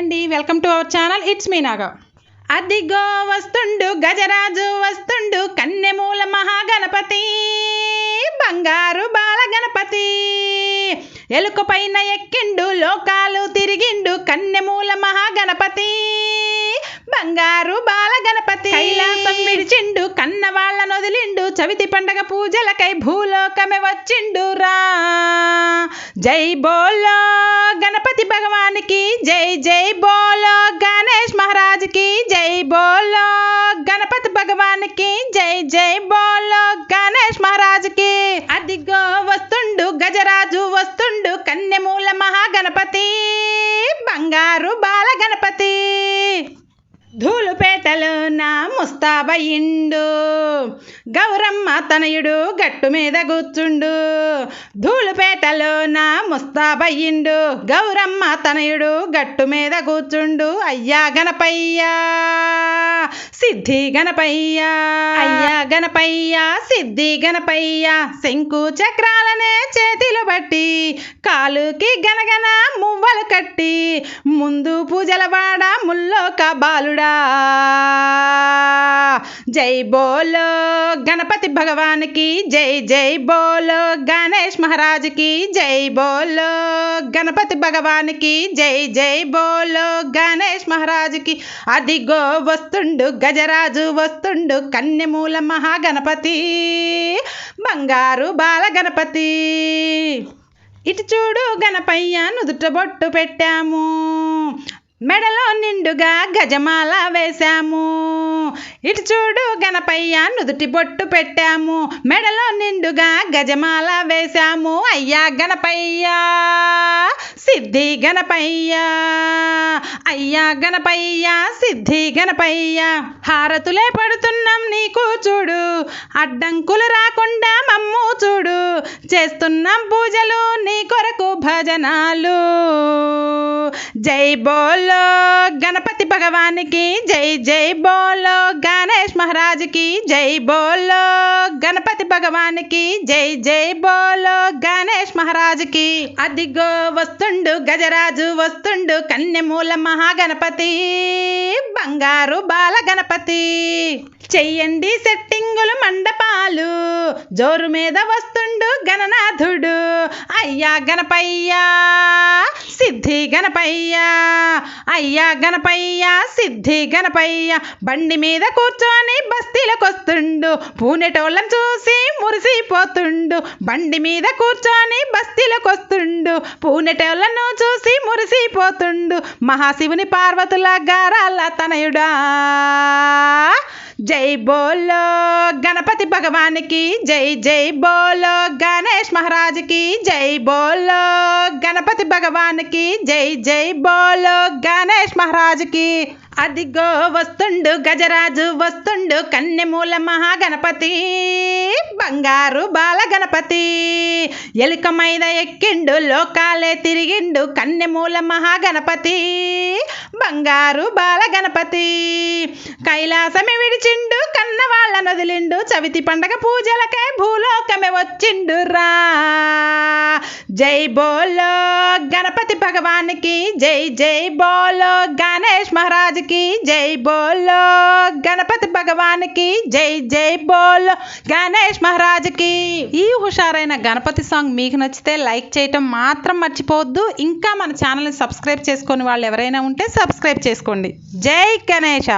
అండి. Welcome to our channel it's me Naga అదిగో వస్తుండు గజరాజు వస్తుండు కన్నెమూల మహాగణపతి బంగారు బాలగణపతి. ఎలుక పైన ఎక్కిండు లోకాలు తిరిగిండు కన్నెమూల మహాగణపతి బంగారు గణపతి. కైలాసం విడిచిండు కన్న వాళ్ళను వదిలిండు చవితి పండగ పూజలకై భూలోకమే వచ్చిండు రా. జై బోలో గణపతి భగవానికి జై జై బోలో గణేష్ మహారాజ్కి జై బోలో గణపతి భగవానికి జై జై బోలో గణేష్ మహారాజ్కి. అదిగో వస్తుండు గజరాజు వస్తుండు కన్యమూల మహాగణపతి. బంగారు బా గణపతి ధూళుపేటలో నా ముస్తాబయ్యిండు గౌరమ్మ తనయుడు గట్టు మీద కూర్చుండు. ధూళుపేటలో నా ముస్తాబయ్యిండు. గౌరమ్మ తనయుడు గట్టు మీద కూర్చుండు. అయ్యా గణపయ్యా సిద్ధి గణపయ్యా. అయ్యా గణపయ్యా సిద్ధి గణపయ్యా. శంకు చక్రాలనే చేతిలో బట్టి కాలుకి గనగన మువ్వలు కట్టి ముందు పూజల వాడ ముల్లోక బాలుడా. జై బోలో గణపతి భగవానికి జై జై బోలో గణేష్ మహారాజుకి జై బోలో. గణపతి భగవానికి జై జై బోలో గణేష్ మహారాజుకి అదిగో వస్తుండు గజరాజు వస్తుండు కన్యమూల మహాగణపతి బంగారు బాల గణపతి. ఇటు చూడు గణపయ్య నుదుటబొట్టు పెట్టాము. మెడలో నిండుగా గజమాల వేశాము. ఇటు చూడు గణపయ్య నుదుటి బొట్టు పెట్టాము. మెడలో నిండుగా గజమాల వేశాము. అయ్యా గణపయ్య! సిద్ధి గణపయ్య! అయ్యా గణపయ్య! సిద్ధి గణపయ్య! హారతులే పడుతున్నాం నీకు చూడు. అడ్డంకులు రాకుండా మమ్ము చూడు. చేస్తున్నాం పూజలు నీ కొరకు భజనాలు. జై బోలో గణపతి భగవానికి జై జై బోలో. మహారాజుకి జై బోలో గణపతి భగవానికి జై జై బోలో గణేష్ మహారాజుకి. అదిగో వస్తుండు గజరాజు వస్తుండు కన్యమూల మహాగణపతి బంగారు బాల గణపతి. చెయ్యండి సెట్టింగులు మండపాలు జోరు మీద వస్తుండు గణనాథుడు. అయ్యా గణపయ్యా సిద్ధి గణపయ్యా. అయ్యా గణపయ్య సిద్ధి గణపయ్య. బండి మీద కూర్చొని బస్తీలకొస్తుండు. పూనెటోళ్ళం చూసి మురిసిపోతుండు. బండి మీద కూర్చొని బస్తీలకొస్తుండు. పూనెటోళ్ళను చూసి మురిసిపోతుండు. మహాశివుని పార్వతుల గారాల తనయుడా. జై బోలో గణపతి భగవానికి జై జై బోలో గణేష్ మహారాజుకి జై బోలో గణపతి భగవానికి. జై జై బోలో గణేష్ మహారాజుకి. అదిగో వస్తుండు గజరాజు వస్తుండు కన్నెమూల మహాగణపతి. బంగారు బాల గణపతి ఎలుక మీద ఎక్కిండు లోకాలే తిరిగిండు కన్నెమూల మహాగణపతి. బంగారు బాలగణపతి. కైలాసమే విడిచిండు కన్న వాళ్ళను వదిలిండు. చవితి పండగ పూజలకే భూలోకమే వచ్చిండు రా. జై బోలో గణపతి భగవానికి జై జై బోలో గణేష్ మహారాజుకి జై బోలో గణపతి భగవానికి జై జై బోలో గణేష్ మహారాజుకి ఈ హుషారైన గణపతి సాంగ్ మీకు నచ్చితే లైక్ చేయటం మాత్రం మర్చిపోవద్దు. ఇంకా మన ఛానల్ని సబ్స్క్రైబ్ చేసుకొని వాళ్ళు ఎవరైనా ఉంటే సబ్స్క్రైబ్ చేసుకోండి. జై గణేష!